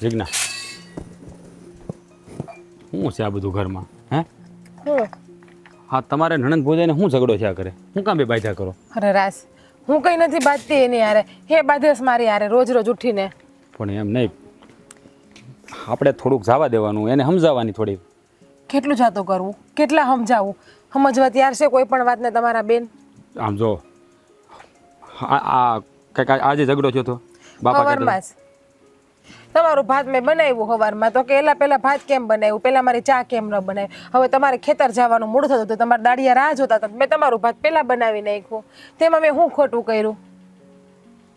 જિજ્ઞા. શું છે આ બધું ઘરમાં હે? હું હા તમારે નણંદ ભોજાઈને શું ઝઘડો છે આ કરે હું કામ બે બાધા કરો? અરે રાસ હું કઈ નથી બાંધતી એની યારે હે બાધેસ મારી યારે રોજ રોજ ઉઠીને. પણ એમ નહીં. આપણે થોડુંક જવા દેવાનું એને સમજાવવાની થોડી. કેટલું જાતું કરવું? કેટલા સમજાવવું સમજવા તૈયાર છે કોઈ પણ વાતને તમારા બેન? આમ જો આ કંઈક આજે ઝઘડો થયો તો? બાપા તમારું ભાત મેં બનાવ્યું સવારમાં તો કે એલા પહેલાં ભાત કેમ બનાવ્યું? પહેલાં મારી ચા કેમ ન બનાવી? હવે તમારે ખેતર જવાનું મૂળ થતું હતું. તમારા દાડિયા રાહ જોતા હતા. મેં તમારું ભાત પહેલાં બનાવી નાખ્યું. તેમાં મેં શું ખોટું કર્યું?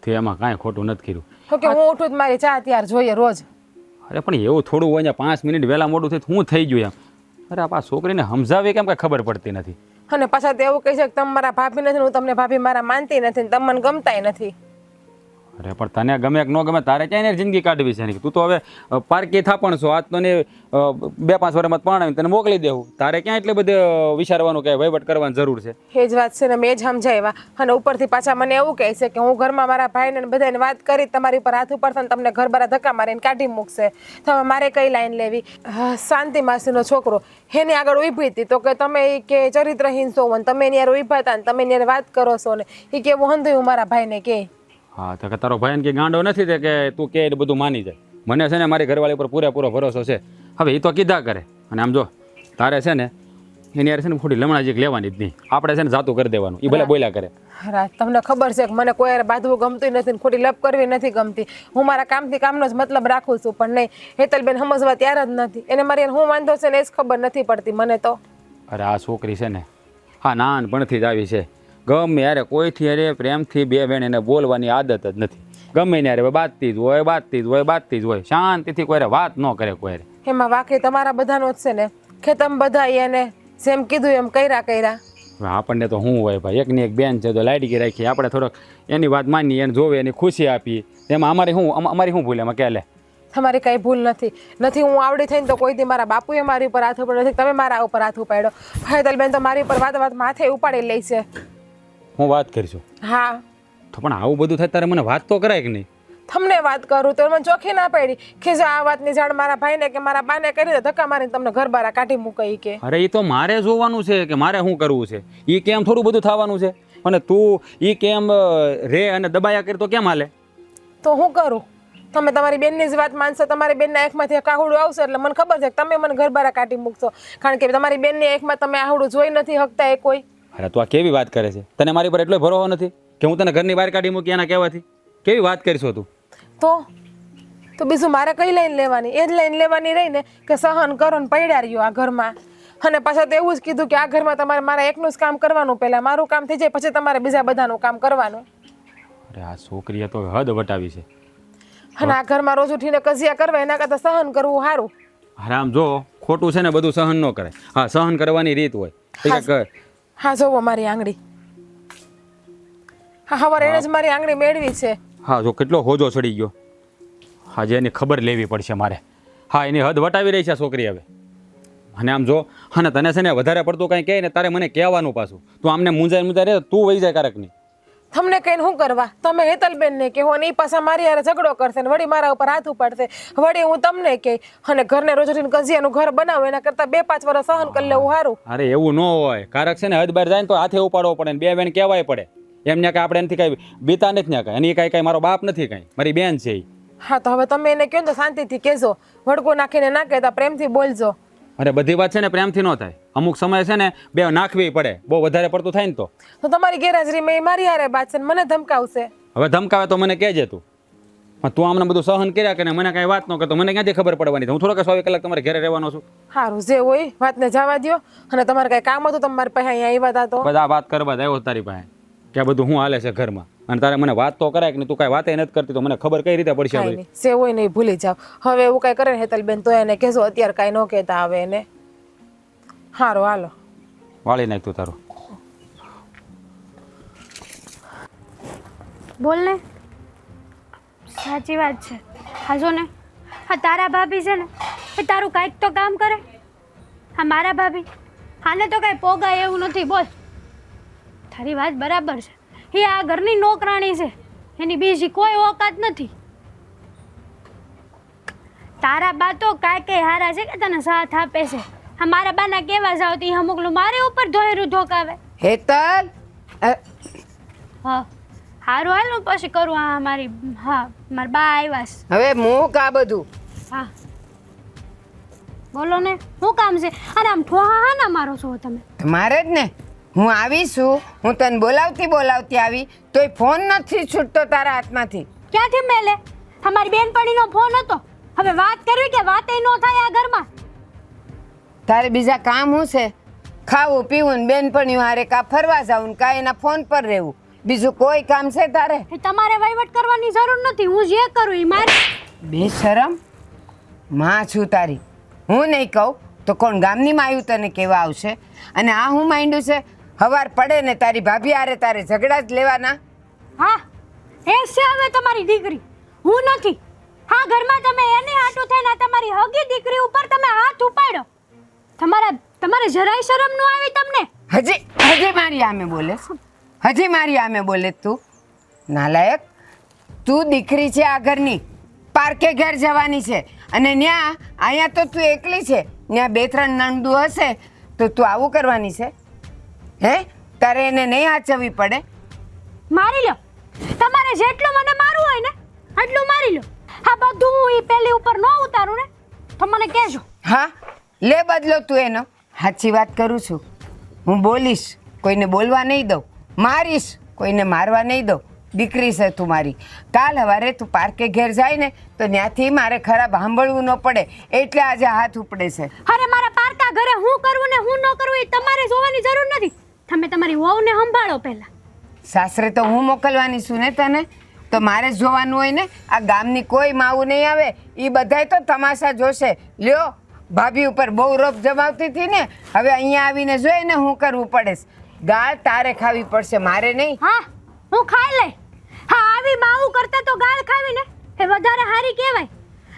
તે એમાં કાંઈ ખોટું નથી કર્યું. તો કે હું ઉઠું જ મારી ચા ત્યાર જોઈએ રોજ. અરે પણ એવું થોડું હોય ને પાંચ મિનિટ વહેલા મોડું થયું હું થઈ ગયું એમ. અરે આ છોકરીને સમજાવી કેમ કાંઈ ખબર પડતી નથી? અને પાછા તો એવું કહે છે કે તમે મારા ભાભી નથી હું તમને ભાભી મારા માનતી નથી તમને મને ગમતાય નથી. અરે, પણ તને ગમે કે ન ગમે, તારે ક્યાં એને જિંદગી કાઢવી છે તું તો હવે પારકી થાપણ છો. આજ તો ને બે પાંચ વર્ષમાં પરણાવીને તને મોકલી દેવું. તારે ક્યાં એટલે બધે વિચારવાનું કે વહીવટ કરવાની જરૂર છે? એ જ વાત છે ને, મેં જ સમજાવ્યા અને ઉપરથી પાછા મને એવું કહે છે કે હું ઘરમાં મારા ભાઈને બધાને વાત કરી, તમારી ઉપર હાથ ઉપર ને તમને ઘર બરા ધક્કા મારીને કાઢી મૂકશે. તમે મારે કઈ લાઈન લેવી? શાંતિ માસીનો છોકરો. એની આગળ ઊભી હતી તો કે તમે એ કે ચરિત્રહીન છો તમે એની યાર ઊભા હતા ને, તમે એની વાત કરો છો ને એ કે હું હંધું મારા ભાઈને કે. હા તો કે તારો ભાઈ કે ગાંડો નથી તે કે તું કે બધું માની જાય. મને છે ને મારી ઘરવાળી પર પૂરેપૂરો ભરોસો છે. હવે એ તો કીધા કરે. અને આમ જો તારે છે ને એની યાર છે ને ખોટી લમણાજીક લેવાની જ નહીં. આપણે છે ને જાતું કરી દેવાનું. એ ભલે બોલ્યા કરે. હા તમને ખબર છે કે મને કોઈ યાર બાંધવું ગમતું નથી ને ખોટી લપ કરવી નથી ગમતી. હું મારા કામથી કામનો જ મતલબ રાખું છું પણ નહીં. હેતલબેન સમજવા ત્યાર જ નથી. એને મારી હું વાંધો છે ને એ જ ખબર નથી પડતી મને તો. અરે આ છોકરી છે ને હા નાનપણથી જ આવી છે. ગમે યારે કોઈથી અરે પ્રેમથી બે બેન એને બોલવાની આદત જ નથી. ગમે ને અરે બાતતી જ હોય બાતતી જ હોય બાતતી જ હોય. શાંતિથી કોઈ વાત ન કરે કોઈ રે એમાં વાકે તમારા બધાનો જ છે ને કે તમે બધા એને જેમ કીધું એમ કર્યા કર્યા. આપણને તો શું હોય ભાઈ એકની એક બેન છે તો લાડકી રાખી આપણે થોડોક એની વાત માનીએ એને જોવે એની ખુશી આપી એમાં અમારી શું અમ- અમારી શું ભૂલ એમાં કે લે? તમારી કાંઈ ભૂલ નથી. નથી હું આવડી થઈને તો કોઈ દી મારા બાપુએ મારી ઉપર હાથ ઉપાડ્યો નથી તમે મારા ઉપર હાથ ઉપાડ્યો. હેતલબેન તો મારી ઉપર વાત વાત માથે ઉપાડી લે છે. હું વાત કરીશું હા. તો પણ આવું બધું થાય તારે મને વાત તો કરાય કે નહીં? તમને વાત કરું તો મને ચોખી ના પડી કે જો આ વાતની જાણ મારા ભાઈને કે મારા બાને કરી દે ધક્કા મારીને તમને ઘર બારા કાઢી મૂકાઈ કે. અરે એ તો મારે જોવાનું છે કે મારે શું કરવું છે? એ કેમ થોડું બધું થવાનું છે? અને તું એ કેમ રે અને દબાયા કરી તો કેમ હાલે? તો હું કરું? તમે તમારી બેનની જ વાત માનશો તમારી બેનના આંખમાંથી એક આહુડું આવશે એટલે મને ખબર છે કે તમે મને ઘર બારા કાઢી મૂકશો. કારણ કે તમારી બેનની આંખમાં તમે આહુડું જોઈ નથી શકતા એ કોઈ. અરે તું આ કેવી વાત કરે છે? તને મારી પર એટલો ભરોસો નથી કે હું તને ઘરની બહાર કાઢી મૂકી એના કહેવાથી? કેવી વાત કરીશું તું? તો? તો બીજું મારે કઈ લાઈન લેવાની? એ જ લાઈન લેવાની રહી ને કે સહન કરો ને પડ્યા રહ્યો આ ઘરમાં. અને પાછા તો એવું જ કીધું કે આ ઘરમાં તમારે મારા એકનું જ કામ કરવાનું પહેલાં. મારું કામ થઈ જાય પછી તમારે બીજા બધાનું કામ કરવાનું. અરે આ છોકરીએ તો હદ વટાવી છે. અને આ ઘરમાં રોજ ઉઠીને કજિયા કરવા એના કરતાં સહન કરવું સારું. આરામ જો ખોટું છે ને બધું સહન ન કરે હા સહન કરવાની રીત હોય. હા જોવો મારી આંગળી. હા હવાર એને જ મારી આંગળી મેળવી છે. હા જો કેટલો હોજો ચડી ગયો. હા જે એની ખબર લેવી પડશે મારે. હા એની હદ વટાવી રહી છે છોકરી હવે. અને આમ જો અને તને છે ને વધારે પડતું કાંઈ કહે ને તારે મને કહેવાનું પાછું. તું આમને મૂંઝાય મૂંઝાય રહે તું વહી જાય કારક નહીં તમને કહીને શું કરવા? તમે હેતલબેનને કહો અને એ પાછા મારી હારે ઝઘડો કરશે ને વળી મારા ઉપર હાથ ઉપાડશે. વળી હું તમને કહી અને ઘરને રોજ ઉઠીને કઝિયાનું ઘર બનાવો એના કરતાં બે પાંચ વર્ષ સહન કરી લેવું સારું અરે એવું ન હોય. કારક છે ને હદ બહાર જાય ને તો હાથે ઉપાડવો પડે ને બે બેન કહેવાય પડે. એમને કે આપણે એનાથી કાંઈ બીતા નથી ને કાંઈ. એની કાંઈ કાંઈ મારો બાપ નથી કાંઈ. મારી બેન છે હા તો હવે તમે એને કહો ને તો શાંતિથી કહેજો. વડકો નાખીને ના કહેતા પ્રેમથી બોલજો. અરે બધી વાત છે ને પ્રેમથી ન થાય. અમુક સમય છે ને બે નાખવી પડે. બહુ વધારે પડતું થાય ને તો. તો તમારી ગેરહાજરીમાં એ મારી હારે વાત છે ને મને ધમકાવશે. હવે ધમકાવે તો મને કહેજે તું. પણ તું આમને બધું સહન કર્યા કે મને કાંઈ વાત ન કરતો મને ક્યાંથી ખબર પડવાની હું થોડોક સો કલાક તમારે ઘરે રહેવાનો છું. સારું જે હોય વાતને જવા દો અને તમારે કાંઈ કામ હતું તમારી પાસે અહીંયા આવ્યા હતા તો. બધા વાત કરવા આવ્યો તારી પાસે. કે આ બધું શું હાલે છે ઘરમાં. અને તારે મને વાત તો કરાય કે નહીં તું કાંઈ વાતે નથી કરતી તો મને ખબર કઈ રીતે પડશે હવે? બધી? નહીં ભૂલી જાવ હવે એવું કાંઈ કરે ને હેતલબેન તો એને કહેશો અત્યારે કાંઈ ન કહેતા આવે એને. સારું હાલો. વાળી નાખ તું તારું. બોલ ને. સાચી વાત છે. હા જો ને. હા તારા ભાભી છે ને એ તારું કાંઈક તો કામ કરે. હા મારા ભાભી. આને તો કાંઈ પોગાય એવું નથી બોલ. તારી વાત બરાબર છે. એ આ ઘરની નોકરાણી છે. એની બીજી કોઈ ઓકાત નથી. તારા બા તો કાંઈ કઈ હારા છે કે તને સાથ આપે છે? હા મારા બાના કેવા જાવ તી અમુકલું મારે ઉપર ધોયરું ધોકાવે? હેતલ! હા હારું હાલ હું પછી કરું હા મારી હા મારા બા આવ્યા છે. હવે મૂક આ બધું. હા. બોલો ને શું કામ છે? અને આમ ઠોહા હા ના મારો છો તમે? મારે જ ને? હું આવીશું હું તને બોલાવતી બોલાવતી આવી તોય ફોન નથી છૂટતો તારા હાથમાંથી. ક્યાંથી મેલે? અમારી બેનપણીનો ફોન હતો. હવે વાત કરવી કે વાત ન થાય આ ઘરમાં? તારે બીજા કામ શું છે? ખાવું પીવું ને બેનપણી હારે કા ફરવા જાવું ને કા એના ફોન પર રહેવું? બીજું કોઈ કામ છે તારે? એ તમારે વહીવટ કરવાની જરૂર નથી. હું જે કરું એ મારે. બે શરમમાં છું તારી. હું નહીં કહું તો કોણ ગામની માયું તને કેવા આવશે? અને આ હું માંડ્યું છે? હવાર પડે ને તારી ભાભી આરે તારે ઝઘડા જ લેવાના. હા એ છે હવે તમારી દીકરી. હું નથી. હા ઘરમાં તમે એને હાટું થઈને તમારી હગી દીકરી ઉપર તમે હાથ ઉપાડો. તમારા તમારે જરાય શરમ ન આવી તમને? હજી હજી મારી આમે બોલે હજી મારી આમે બોલે તું. નાલાયક તું દીકરી છે આ ઘરની. પાર્કે ઘેર જવાની છે. અને ન્યા અહીંયા તો તું એકલી છે. ત્યાં બે ત્રણ નંદુ હશે તો તું આવું કરવાની છે. હે? તારે એને નહીં આચવવી પડે? મારી લો. તમારે જેટલું મને મારવું હોય ને આટલું મારી લો. હા બધું હું એ પેલી ઉપર ન ઉતારું ને તો મને કહેજો. હા લે બદલો તું એનો. સાચી વાત કરું છું. હું બોલીશ કોઈને બોલવા નહીં દઉં. મારીશ કોઈને મારવા નહીં દઉં. દીકરી છે તું મારી. કાલ હવારે તું પાર્કે ઘેર જાય ને તો ત્યાંથી મારે ખરાબ સાંભળવું ન પડે. એટલે આજે હાથ ઉપડે છે. અરે મારા પાર્કા ઘરે હું કરવું ને હું ન કરવું એ તમારે જોવાની જરૂર નથી. તમે તમારી વહુને સંભાળો પહેલા. સાસરે તો હું મોકલવાની છું ને તને? તો મારે જોવાનું હોય ને? આ ગામની કોઈ માવું નહીં આવે. એ બધાય તો તમાશા જોશે. લ્યો ભાભી ઉપર બહુ રોપ જમાવતી હતી ને? હવે અહીંયા આવીને જોઈને હું કરવું પડે ગાળ તારે ખાવી પડશે મારે નહીં. હા હું ખાઈ લે હા આવી માવું કરતા તો ગાળ ખાવી ને? એ વધારે હારી કહેવાય.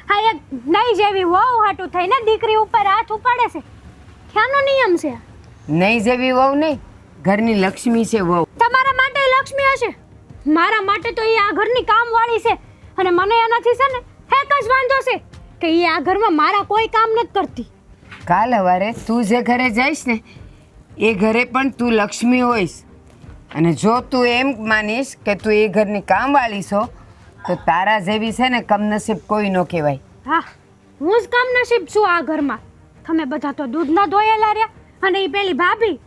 હા એક નહીં જેવી વહુ હાટું થઈને દીકરી ઉપર હાથ ઉપાડે છે. ક્યાંનો નિયમ છે નહીં જેવી વહુ નહીં. ઘરની લક્ષ્મી છે વહુ. તમારા માટે લક્ષ્મી હશે. મારા માટે તો એ આ ઘરની કામવાળી છે. અને મને એનાથી છે ને એક જ વાંધો છે કે એ આ ઘરમાં મારા કોઈ કામ નથી કરતી. કાલ હવારે તું જે ઘરે જઈશ ને એ ઘરે પણ તું લક્ષ્મી હોઈશ. અને જો તું એમ માનીશ કે તું એ ઘરની કામવાળી છો તો તારા જેવી છે ને કમનસીબ કોઈ ન કહેવાય. હા હું જ કમનસીબ છું આ ઘરમાં. તમે બધા તો દૂધના ધોયેલા રહ્યા અને એ પેલી ભાભી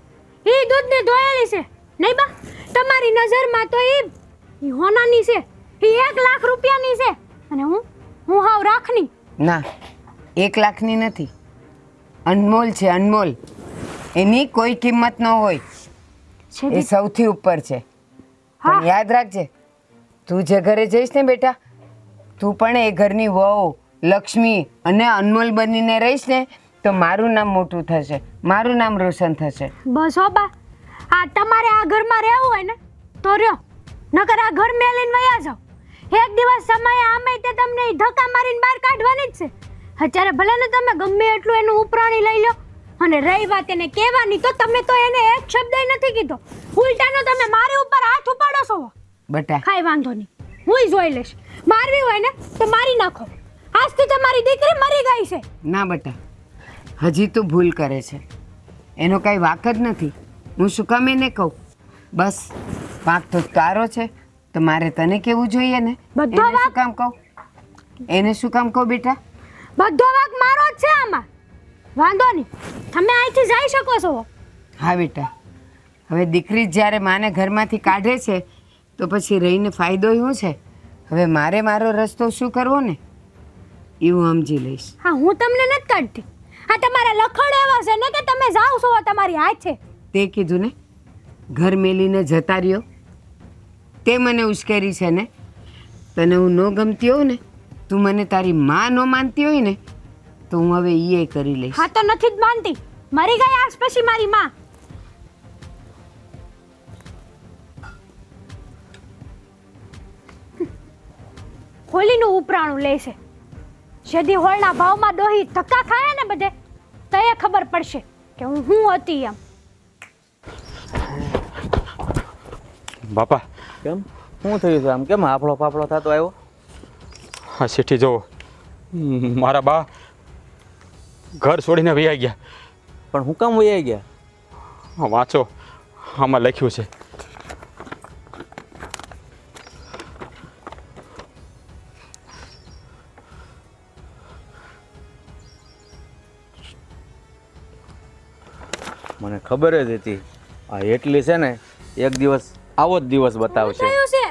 એ દૂધને ધોયેલી છે. નહીં બા તમારી નજરમાં તો એ હોનાની છે. એ એક લાખ રૂપિયાની છે. અને હું હું હાવ રાખની. ના એક લાખની નથી. અનમોલ છે અનમોલ. એની કોઈ કિંમત ન હોય. એ સૌથી ઉપર છે. પણ યાદ રાખજે તું જે ઘરે જઈશ ને બેટા તું પણ એ ઘરની વહુ લક્ષ્મી અને અનમોલ બનીને રહીશ ને તો મારું નામ મોટું થશે. મારું નામ રોશન થશે. બસ હો બા. આ તમારે આ ઘરમાં રહેવું હોય ને તો રહ્યો. નકર આ ઘર મેલીને વયા જાઓ. એક દિવસ સમયે આમે તે તમને ધક્કા મારીને બહાર કાઢવાની જ છે. અત્યારે ભલે ને તમે ગમે એટલું એનું ઉપરાણી લઈ લો અને રહી વાત એને કહેવાની તો તમે તો એને એક શબ્દ નથી કીધો. ઉલટાનો તમે મારી ઉપર હાથ ઉપાડો છો. બટા. કાંઈ વાંધો નહીં. હુંય જોઈ લઈશ. મારવી હોય ને તો મારી નાખો. આજથી તમારી દીકરી મરી ગઈ છે. ના બટા. હજી તું ભૂલ કરે છે. એનો કાંઈ વાક જ નથી. હું શું કામ એને કહું? બસ વાંક તો તારો છે તો મારે તને કેવું જોઈએ ને? બધો શું વાંક? કામ કહું? એને શું કામ કહું બેટા? બધો વાક મારો જ છે આમાં. વાંધો નહીં. તમે અહીંથી જઈ શકો છો. હા બેટા. હવે દીકરી જ્યારે માને ઘરમાંથી કાઢે છે તો પછી રહીને ફાયદો શું છે? હવે મારે મારો રસ્તો શું કરવો ને? એવું સમજી લઈશ. હા હું તમને નથી કાઢતી. આ તમારા લખણ એવા છે ને કે તમે જાઓ છો તમારી હાથે. તે કીધું ને ઘર મેલીને જતા રહ્યો. તે મને ઉશ્કેરી છે ને તને હું ન ગમતી હોઉં ને તું મને તારી માં ન માનતી હોય ને તો હું હવે એ કરી લઈશ. હા તો નથી જ માનતી. મરી ગઈ આજ પછી મારી માં. હોલીનું ઉપરાણું લે છે. જેદી હોળના ભાવમાં ડોહી ધક્કા ખાય ને બધે તો એ ખબર પડશે કે હું હું હતી એમ. બાપા. કેમ? શું થયું છે આમ? કેમ હાફળો ફાફળો થતો આવ્યો? હા શેઠી જુઓ. મારા બા ઘર છોડીને વૈયા ગયા. પણ હું કામ વૈયા ગયા? હા, વાંચો આમાં લખ્યું છે. ખબર જ હતી. આ એટલી છે ને એક દિવસ આવો જ દિવસ બતાવશે. થયું છે?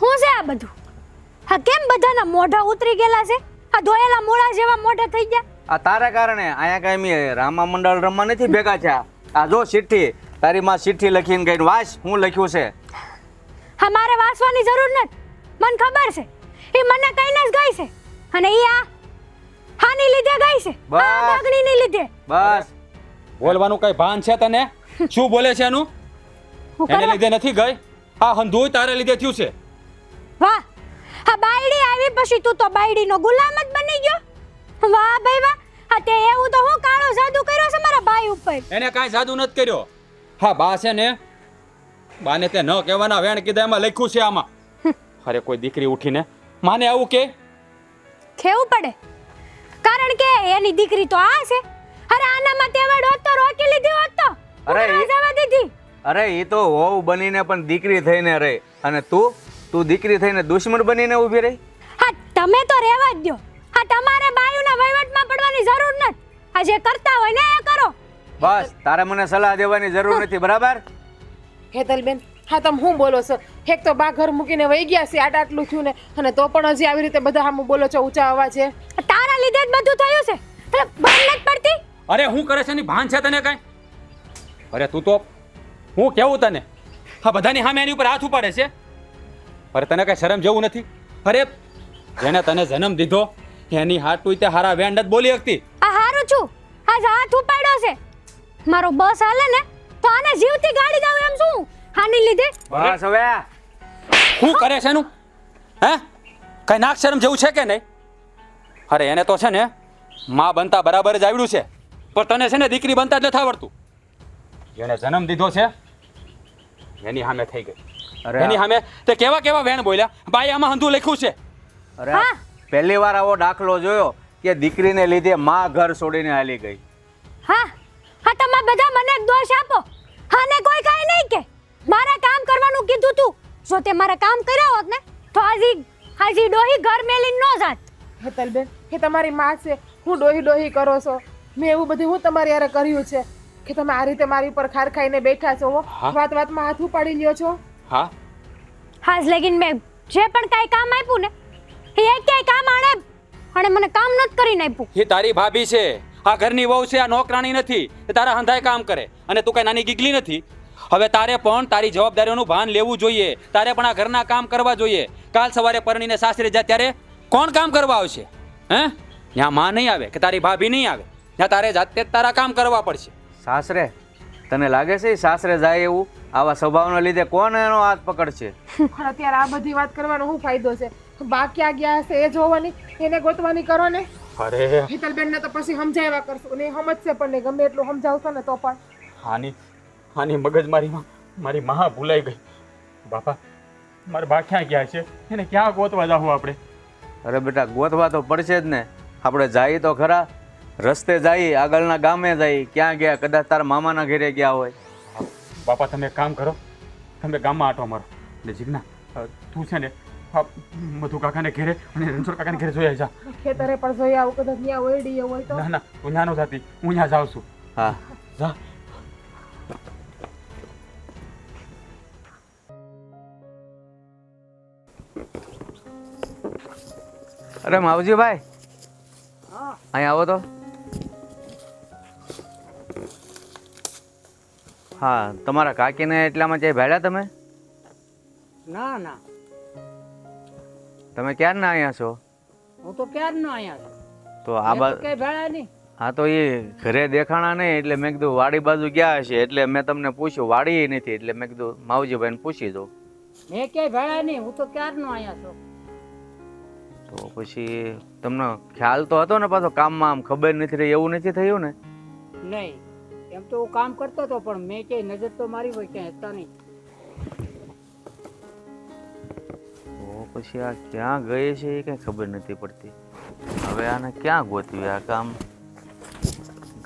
શું છે આ બધું? હા કેમ બધાના મોઢા ઉતરી ગયેલા છે? આ ધોયેલા મોળા જેવા મોઢા થઈ ગયા? આ તારા કારણે અહીંયા કાંઈ મેં રામા મંડળ રમવા નથી ભેગા થયા. આ જો ચિઠ્ઠી તારી માં ચિઠ્ઠી લખીને ગઈ વાસ હું લખ્યું છે. હા મારે વાંચવાની જરૂર નથી. મને ખબર છે. એ મને કઈને જ ગઈ છે. અને એ આ હાની લીધે ગઈ છે. આ બસ. માગણીની લીધે. બસ. બોલવાનું કઈ ભાન છે તને? શું બોલે છે એનું? એને લીધે નથી ગઈ? હા હંધુય તારે લીધે થયું છે. વાહ! હા બાયડી આવી પછી તું તો બાયડીનો ગુલામ જ બની ગયો. વાહ ભાઈ વાહ! હા તે એવું તો હું કાળો જાદુ કર્યો છે મારા ભાઈ ઉપર? એને કાંઈ જાદુ નથી કર્યો. હા બા છે ને બાને તે ન કહેવાના વેણ કીધા એમાં લખ્યું છે આમાં. અરે કોઈ દીકરી ઉઠીને. માને આવું કે? ખેવું પડે. કારણ કે એની દીકરી તો આ છે. અરે આનામાં તેવડ હોત તો રોકી લીધી હોત તો. અરે જવા દીધી. અરે એ તો હોવ બનીને પણ દીકરી થઈને રહે અને તું? તું દીકરી થઈને દુશ્મન બનીને ઊભી રહી? હા તમે તો રહેવા જ દો હા તમારે બાયુના વહીવટમાં પડવાની જરૂર નથી. આ જે કરતા હોય ને એ કરો. બસ તારે મને સલાહ દેવાની જરૂર નથી બરાબર? હેતલબેન હા તમે હું બોલો છો? એક તો બા ઘર મૂકીને વહી ગયા છે આટ આટલું થયું ને અને તો પણ હજી આવી રીતે બધા સામું બોલો છો ઊંચા અવાજે. તારા લીધે જ બધું થયું છે. એટલે બંધ નથી પડતી? અરે હું કરે છે ની ભાન છે તને કઈ? અરે તું તો હું કેવું તને? હા બધાની સામે એની ઉપર હાથ ઉપાડે છે? અરે તને કઈ શરમ જેવું નથી? અરે જેને તને જન્મ દીધો એની હાથ તું તે હારા વેણ નથી બોલી શકતી આ હારું છું. આજ હાથ ઉપાડ્યો છે. મારો બસ હાલે ને તો આને જીવતી ગાડી દઉં એમ શું? હાની લીધે? બસ હવે. શું કરે છે એનું? હે? કઈ નાક શરમ જેવું છે કે નહીં? અરે એને તો છે ને માં બનતા બરાબર જ આવડ્યું છે. પણ તને છે ને દીકરી બનતા જ નથી આવડતું. જેને જન્મ દીધો છે? એની સામે થઈ ગઈ. અરે એની સામે તે કેવા કેવા વેણ બોલ્યા? ભાઈ આમાં હંધું લખ્યું છે. અરે પહેલી વાર આવો દાખલો જોયો કે દીકરીને લીધે માં ઘર છોડીને હાલી ગઈ. હા. હા તમે બધા મને જ દોષ આપો. આને કોઈ કાંઈ નહીં કે. મારે કામ કરવાનું કીધું તું. જો તે મારા કામ કર્યા હોત ને તો હાજી હાજી ડોહી ઘર મેલીને ન જાત. હેતલબેન એ તમારી માં છે. હું ડોહી ડોહી કરો છો. મેં એવું બધું હું તમારી યારે કર્યું છે કે તમે આ રીતે મારી ઉપર ખાર ખાઈને બેઠા છો. વાત વાતમાં હાથ ઉપાડી લ્યો છો. હા. હા લેકિન મેં જે પણ કાંઈ કામ આપ્યું ને એ ક્યાંય કામ આણે અને મને કામ નથી કરીને આપ્યું. એ તારી ભાભી છે. આ ઘરની વહુ છે આ નોકરાણી નથી. એ તારા હંધાય કામ કરે અને તું કઈ નાની ગીગલી નથી. હવે તારે પણ તારી જવાબદારીઓનું ભાન લેવું જોઈએ. તારે પણ આ ઘરના કામ કરવા જોઈએ. કાલ સવારે પરણીને સાસરે જાય ત્યારે કોણ કામ કરવા આવશે? હે? ત્યાં માં નહીં આવે કે તારી ભાભી નહીં આવે? ત્યાં તારે જાતે જ તારા કામ કરવા પડશે. સાસરે તને લાગે છે સાસરે જાય એવું? આવા સ્વભાવના લીધે કોણ એનો હાથ પકડશે? પણ અત્યારે આ બધી વાત કરવાનો શું ફાયદો છે? બા ક્યાં ગયા હશે એ જોવાની એને ગોતવાની કરો ને. અરે. હેતલબેનને તો પછી સમજાવ્યા કરશો. ને સમજશે પણ નહીં ગમે એટલું સમજાવશો ને તો પણ. હાની હાની મગજમારીમાં મારી મહા ભૂલાઈ ગઈ. બાપા મારા બા ક્યાં ગયા છે? એને ક્યાં ગોતવા જાવ આપણે? અરે બેટા ગોતવા તો પડશે જ ને. આપણે જઈએ તો ખરા રસ્તે જાય આગળના ગામે જાય ક્યાં ગયા? કદાચ તારા મામાના ઘરે ગયા હોય. બાપા તમે કામ કરો. તમે ગામમાં આટો મારો. ને જીજ્ઞા તું છે ને મધુ કાકાને ઘેરે અને રણછોડ કાકાને ઘેરે જોઈ જા ખેતરે પણ જોઈ આવું કદાચ ત્યાં ઓયડી હોય તો. ના ના હું નાનો જાતી હું ત્યાં જાઉં છું. હા. જા. અરે માવજીભાઈ. અહીં આવો તો. હા તમારા કાકીને એટલામાં જઈ ભેળ્યા તમે? ના ના. તમે ક્યારના અહીંયા છો? હું તો ક્યારનો અહીંયા છું? તો આ બાજુ કઈ ભેળા નહીં. હા તો એ ઘરે દેખાણા નહીં એટલે મેં કીધું વાડી બાજુ ગયા હશે એટલે મેં તમને પૂછ્યું વાડી નથી એટલે મેં કીધું માવજીભાઈને પૂછી દો મેં ક્યાંય ભેળા નહીં હું તો ક્યારનો અહીંયા છું? તો પછી તમને ખ્યાલ તો હતો ને પાછો કામમાં આમ ખબર નથી રહી એવું નથી થયું ને? નહીં. એમ તો હું કામ કરતો હતો પણ મેં ક્યાંય નજર તો મારી હોય ક્યાંય હતા નહીં. પછી આ ક્યાં ગઈ છે એ કઈ ખબર નથી પડતી. હવે આને ક્યાં ગોતવી આ કામ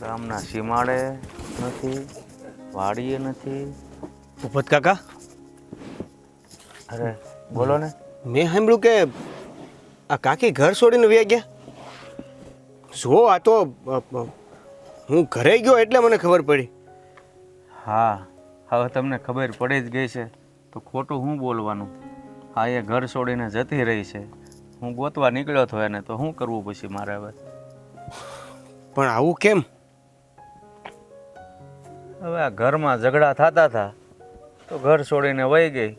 ગામના સીમાડે નથી વાડીએ નથી. ઉપત કાકા? અરે બોલો ને. મેં સાંભળ્યું કે આ કાકી ઘર છોડીને વ્યા ગયા. જો આ તો હું ઘરે ગયો એટલે મને ખબર પડી. હા હવે તમને ખબર પડી જ ગઈ છે. તો ખોટું હું બોલવાનું? હા એ ઘર છોડીને જતી રહી છે. હું ગોતવા નીકળ્યો હતો એને તો શું કરવું પછી મારે હવે? પણ આવું કેમ? હવે આ ઘરમાં ઝઘડા થતા હતા તો ઘર છોડીને વહી ગઈ.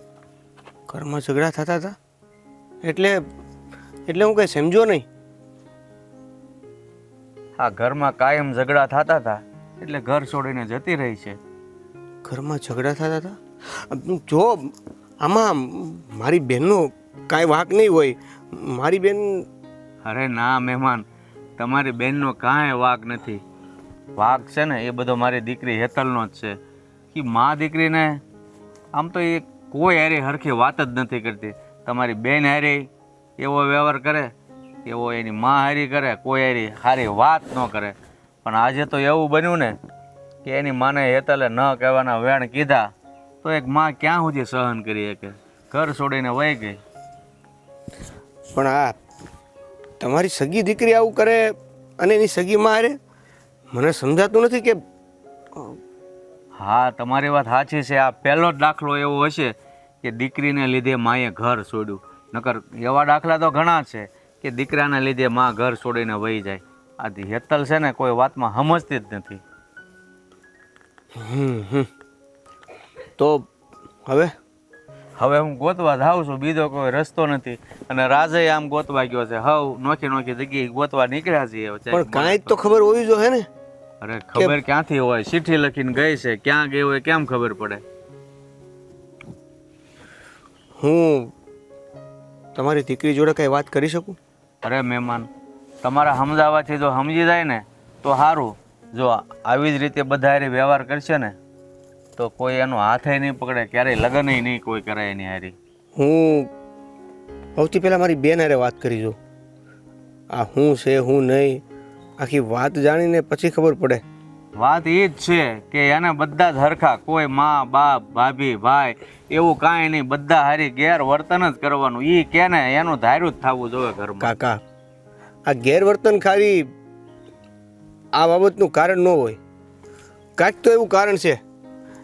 ઘરમાં ઝઘડા થતા હતા? એટલે એટલે હું કંઈ સમજો નહીં. આ ઘરમાં કાયમ ઝઘડા થતા હતા એટલે ઘર છોડીને જતી રહી છે. ઘરમાં ઝઘડા થતા હતા? જો આમાં મારી બહેનનો કાંઈ વાંક નહીં હોય. મારી બેન અરે ના મહેમાન તમારી બેનનો કાંઈ વાંક નથી. વાંક છે ને એ બધો મારી દીકરી હેતલનો જ છે. કે મા દીકરીને આમ તો એ કોઈ હારે હરખી વાત જ નથી કરતી. તમારી બેન હારે એવો વ્યવહાર કરે એવો એની મા હારી કરે કોઈ હારી સારી વાત ન કરે. પણ આજે તો એવું બન્યું ને કે એની માને હેતલે ન કહેવાના વેણ કીધા તો એક માં ક્યાં સુધી સહન કરી શકે? ઘર છોડીને વહી ગઈ. પણ આ તમારી સગી દીકરી આવું કરે અને એની સગી મારે હારે? મને સમજાતું નથી કે હા તમારી વાત સાચી છે. આ પહેલો જ દાખલો એવો હશે કે દીકરીને લીધે માએ ઘર છોડ્યું. નકર એવા દાખલા તો ઘણા છે. કે દીકરાના લીધે માં ઘર છોડીને વહી જાય. આ હેતલ છે ને કોઈ વાતમાં સમજતી જ નથી. તો હવે? હવે હું ગોતવા જાઉં છું બીજો કોઈ રસ્તો નથી. અને રાજે આમ ગોતવા ગયો છે. હવ નોખી નોખી જગ્યાએ ગોતવા નીકળ્યા છીએ. પણ કાંઈ તો ખબર હોવી જોઈએ ને. અરે ખબર ક્યાંથી હોય? ચીઠી લખીને ગઈ છે. ક્યાં ગઈ હોય કેમ ખબર પડે? હું તમારી દીકરી જોડે કઈ વાત કરી શકું? અરે મહેમાન, તમારા સમજાવવાથી જો સમજી જાય ને, તો સારું જો આવી જ રીતે બધા હારે વ્યવહાર કરશે ને, તો કોઈ એનો હાથે નહીં પકડે, ક્યારેય લગ્ન નહીં કોઈ કરાય એની હારી. હું, સૌથી પહેલાં મારી બેન હારે વાત કરી જો. આ હું છે, હું નહીં, આખી વાત જાણીને પછી ખબર પડે. વાત એ જ છે કે એને બધા જ હરખા કોઈ મા બાપ ભાભી ભાઈ એવું કાંઈ નહીં. બધા હારી ગેરવર્તન જ કરવાનું. એ કે ને એનું ધાર્યું જ થવું જોઈએ ઘરમાં. કાકા આ ગેરવર્તન ખાલી આ બાબતનું કારણ ન હોય. કાંઈક તો એવું કારણ છે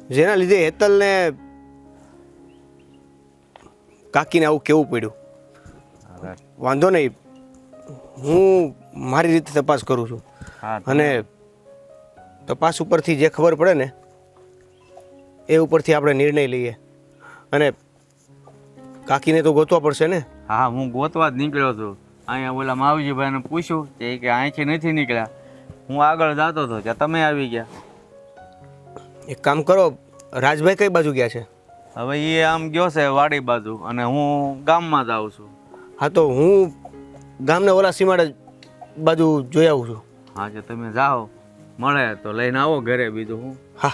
જેના લીધે હેતલને કાકીને આવું કેવું પડ્યું. વાંધો નહીં. હું મારી રીતે તપાસ કરું છું. અને તપાસ ઉપરથી જે ખબર પડે ને એ ઉપરથી આપણે નિર્ણય લઈએ. અને કાકીને તો ગોતવા પડશે ને? હા હું ગોતવા જ નીકળ્યો હતો અહીંયા ઓલા માવજીભાઈને પૂછ્યું કે ઈ કે અહીંથી નથી નીકળ્યા. હું આગળ જતો હતો ત્યાં તમે આવી ગયા. એક કામ કરો રાજભાઈ કઈ બાજુ ગયા છે? હવે એ આમ ગયો છે વાડી બાજુ અને હું ગામમાં જ આવું છું. હા તો હું ગામના ઓલા સીમાડા બાજુ જોઈ આવું છું. હા જે તમે જાઓ. મળે તો લઈને આવો ઘરે બીજું હું. હા.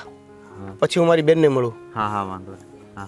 પછી હું મારી બેનને મળું. હા હા વાંધો નહીં. હા.